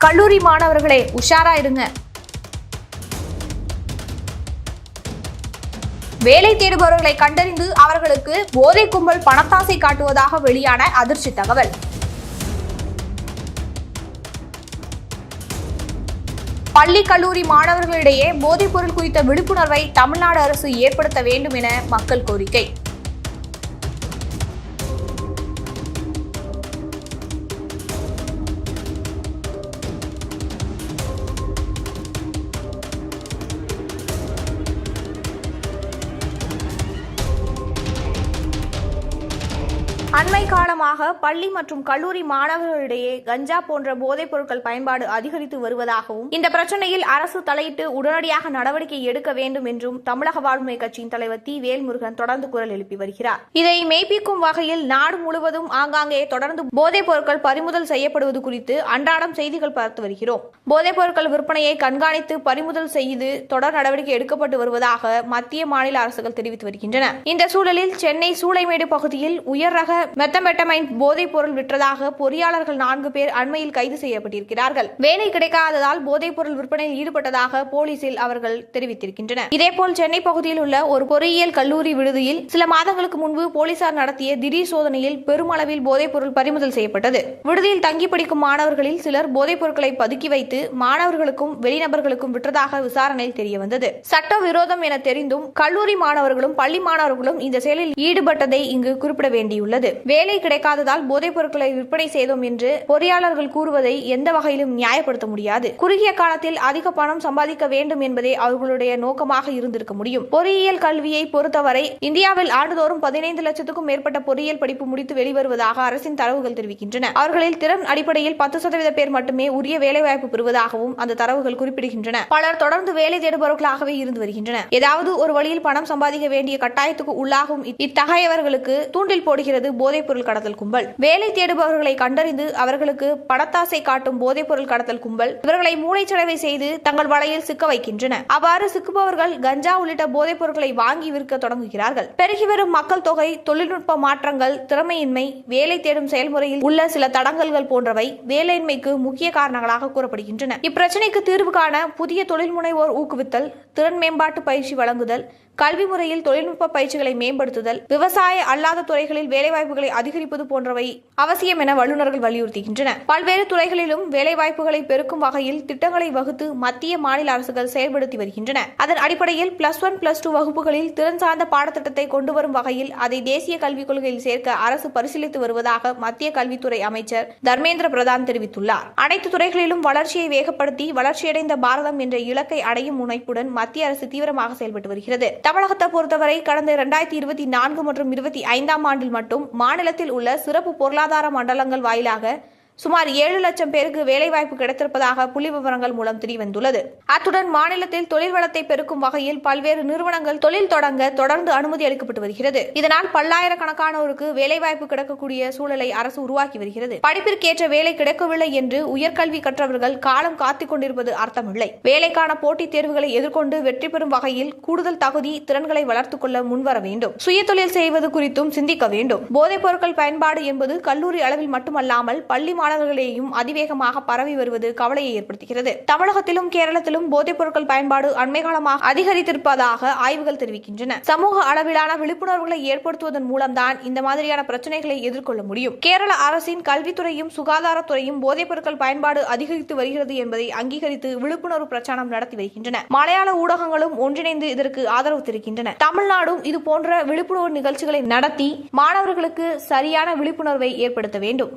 கல்லூரி மாணவர்களே உஷாரா இருங்க வேலை தேடுபவர்களை கண்டறிந்து அவர்களுக்கு போதை கும்பல் பணத்தாசை காட்டுவதாக வெளியான அதிர்ச்சி தகவல். பள்ளி கல்லூரி மாணவர்களிடையே போதைப்பொருள் குறித்த விழிப்புணர்வை தமிழ்நாடு அரசு ஏற்படுத்த வேண்டும் என மக்கள் கோரிக்கை. அண்மை காலமாக பள்ளி மற்றும் கல்லூரி மாணவர்களிடையே கஞ்சா போன்ற போதைப் பொருட்கள் பயன்பாடு அதிகரித்து வருவதாகவும் இந்த பிரச்சனையில் அரசு தலையிட்டு உடனடியாக நடவடிக்கை எடுக்க வேண்டும் என்றும் தமிழக வாழ்வுமை கட்சியின் தலைவர் தி. வேல்முருகன் தொடர்ந்து குரல் எழுப்பி வருகிறார். இதை மெய்ப்பிக்கும் வகையில் நாடு முழுவதும் ஆங்காங்கே தொடர்ந்து போதைப் பொருட்கள் பறிமுதல் செய்யப்படுவது குறித்து அன்றாடம் செய்திகள் பார்த்து வருகிறோம். போதைப் பொருட்கள் விற்பனையை கண்காணித்து பறிமுதல் செய்து தொடர் நடவடிக்கை எடுக்கப்பட்டு வருவதாக மத்திய மாநில அரசுகள் தெரிவித்து வருகின்றன. இந்த சூழலில் சென்னை சூளைமேடு பகுதியில் உயர் ரக மெத்தமெட்டமைன் போதைப் பொருள் விற்றதாக பொறியாளர்கள் நான்கு பேர் அண்மையில் கைது செய்யப்பட்டிருக்கிறார்கள். வேலை கிடைக்காததால் போதைப் பொருள் விற்பனையில் ஈடுபட்டதாக போலீசில் அவர்கள் தெரிவித்திருக்கின்றனர். இதேபோல் சென்னை பகுதியில் உள்ள ஒரு பொறியியல் கல்லூரி விடுதியில் சில மாதங்களுக்கு முன்பு போலீசார் நடத்திய திடீர் சோதனையில் பெருமளவில் போதைப் பொருள் பறிமுதல் செய்யப்பட்டது. விடுதியில் தங்கி படிக்கும் மாணவர்களில் சிலர் போதைப் பொருட்களை பதுக்கி வைத்து மாணவர்களுக்கும் வெளிநபர்களுக்கும் விற்றதாக விசாரணையில் தெரியவந்தது. சட்ட விரோதம் என தெரிந்தும் கல்லூரி மாணவர்களும் பள்ளி மாணவர்களும் இந்த செயலில் ஈடுபட்டதை இங்கு குறிப்பிட வேண்டியுள்ளது. வேலை கிடைக்காததால் போதைப் பொருட்களை விற்பனை செய்தோம் என்று பொறியாளர்கள் கூறுவதை எந்த வகையிலும் நியாயப்படுத்த முடியாது. குறுகிய காலத்தில் அதிக பணம் சம்பாதிக்க வேண்டும் என்பதே அவர்களுடைய நோக்கமாக இருந்திருக்க முடியும். பொறியியல் கல்வியை பொறுத்தவரை இந்தியாவில் ஆண்டுதோறும் பதினைந்து லட்சத்துக்கும் மேற்பட்ட பொறியியல் படிப்பு முடித்து வெளிவருவதாக அரசின் தரவுகள் தெரிவிக்கின்றன. அவர்களில் திறன் அடிப்படையில் பத்து சதவீத பேர் மட்டுமே உரிய வேலைவாய்ப்பு பெறுவதாகவும் அந்த தரவுகள் குறிப்பிடுகின்றன. பலர் தொடர்ந்து வேலை தேடுபவர்களாகவே இருந்து வருகின்றனர். ஏதாவது ஒரு வழியில் பணம் சம்பாதிக்க வேண்டிய கட்டாயத்துக்கு உள்ளாகும் இத்தகையவர்களுக்கு தூண்டில் போடுகிறது போதைப்பொருள் கடத்தல் கும்பல். வேலை தேடுபவர்களை கண்டறிந்து அவர்களுக்கு பணத்தாசை காட்டும் போதைப்பொருள் கடத்தல் கும்பல். இவர்களை மூளைச்சடவை செய்து தங்கள் வலையில் சிக்க வைக்கின்றன. அவ்வாறு சிக்குபவர்கள் கஞ்சா உள்ளிட்ட போதைப் பொருட்களை வாங்கி விற்க தொடங்குகிறார்கள். பெருகி வரும் மக்கள் தொகை தொழில்நுட்ப மாற்றங்கள் திறமையின்மை வேலை தேடும் செயல்முறையில் உள்ள சில தடங்கல்கள் போன்றவை வேலையின்மைக்கு முக்கிய காரணங்களாக கூறப்படுகின்றன. இப்பிரச்சனைக்கு தீர்வு காண புதிய தொழில் முனைவோர் ஊக்குவித்தல் திறன் மேம்பாட்டு பயிற்சி வழங்குதல் கல்வி முறையில் தொழில்நுட்ப பயிற்சிகளை மேம்படுத்துதல் விவசாய அல்லாத துறைகளில் வேலைவாய்ப்புகளை அதிகரிப்பது போன்றவை அவசியம் என வல்லுநர்கள் வலியுறுத்துகின்றனர் பல்வேறு துறைகளிலும் வேலைவாய்ப்புகளை பெருக்கும் வகையில் திட்டங்களை வகுத்து மத்திய மாநில அரசுகள் செயல்படுத்தி வருகின்றன. அதன் அடிப்படையில் பிளஸ் ஒன் பிளஸ் டூ வகுப்புகளில் திறன் சார்ந்த பாடத்திட்டத்தை கொண்டு வரும் வகையில் அதை தேசிய கல்விக் கொள்கையில் சேர்க்க அரசு பரிசீலித்து வருவதாக மத்திய கல்வித்துறை அமைச்சர் தர்மேந்திர பிரதான் தெரிவித்துள்ளார். அனைத்து துறைகளிலும் வளர்ச்சியை வேகப்படுத்தி வளர்ச்சியடைந்த பாரதம் என்ற இலக்கை அடையும் முனைப்புடன் மத்திய அரசு தீவிரமாக செயல்பட்டு வருகிறது. தமிழகத்தை பொறுத்தவரை கடந்த இரண்டாயிரத்தி இருபத்தி நான்கு மற்றும் இருபத்தி ஐந்தாம் ஆண்டில் மட்டும் மாநிலத்தில் உள்ள சிறப்பு பொருளாதார மண்டலங்கள் வாயிலாக சுமார் ஏழு லட்சம் பேருக்கு வேலைவாய்ப்பு கிடைத்திருப்பதாக புள்ளி விவரங்கள் மூலம் தெரியவந்துள்ளது. அத்துடன் மாநிலத்தில் தொழில் வளத்தை பெருக்கும் வகையில் பல்வேறு நிறுவனங்கள் தொழில் தொடங்க தொடர்ந்து அனுமதி அளிக்கப்பட்டு வருகிறது. இதனால் பல்லாயிரக்கணக்கானோருக்கு வேலைவாய்ப்பு கிடைக்கக்கூடிய சூழலை அரசு உருவாக்கி வருகிறது. படிப்பிற்கேற்ற வேலை கிடைக்கவில்லை என்று உயர்கல்வி கற்றவர்கள் காலம் காத்துக் கொண்டிருப்பது அர்த்தமில்லை. வேலைக்கான போட்டித் தேர்வுகளை எதிர்கொண்டு வெற்றி பெறும் வகையில் கூடுதல் தகுதி திறன்களை வளர்த்துக் கொள்ள முன்வர வேண்டும். சுயதொழில் செய்வது குறித்தும் சிந்திக்க வேண்டும். போதைப் பொருட்கள் பயன்பாடு என்பது கல்லூரி அளவில் மட்டுமல்லாமல் பள்ளி மாணவர்களிடையும் அதிவேகமாக பரவி வருவது கவலையை ஏற்படுத்துகிறது. தமிழகத்திலும் கேரளத்திலும் போதைப் பொருட்கள் பயன்பாடு அண்மை காலமாக அதிகரித்திருப்பதாக ஆய்வுகள் தெரிவிக்கின்றன. சமூக அளவிலான விழிப்புணர்வுகளை ஏற்படுத்துவதன் மூலம்தான் இந்த மாதிரியான பிரச்சனைகளை எதிர்கொள்ள முடியும். கேரள அரசின் கல்வித்துறையும் சுகாதாரத்துறையும் போதைப் பொருட்கள் பயன்பாடு அதிகரித்து வருகிறது என்பதை அங்கீகரித்து விழிப்புணர்வு பிரச்சாரம் நடத்தி வருகின்றன. மலையாள ஊடகங்களும் ஒன்றிணைந்து இதற்கு ஆதரவு தெரிவிக்கின்றன. தமிழ்நாடும் இது போன்ற விழிப்புணர்வு நிகழ்ச்சிகளை நடத்தி மாணவர்களுக்கு சரியான விழிப்புணர்வை ஏற்படுத்த வேண்டும்.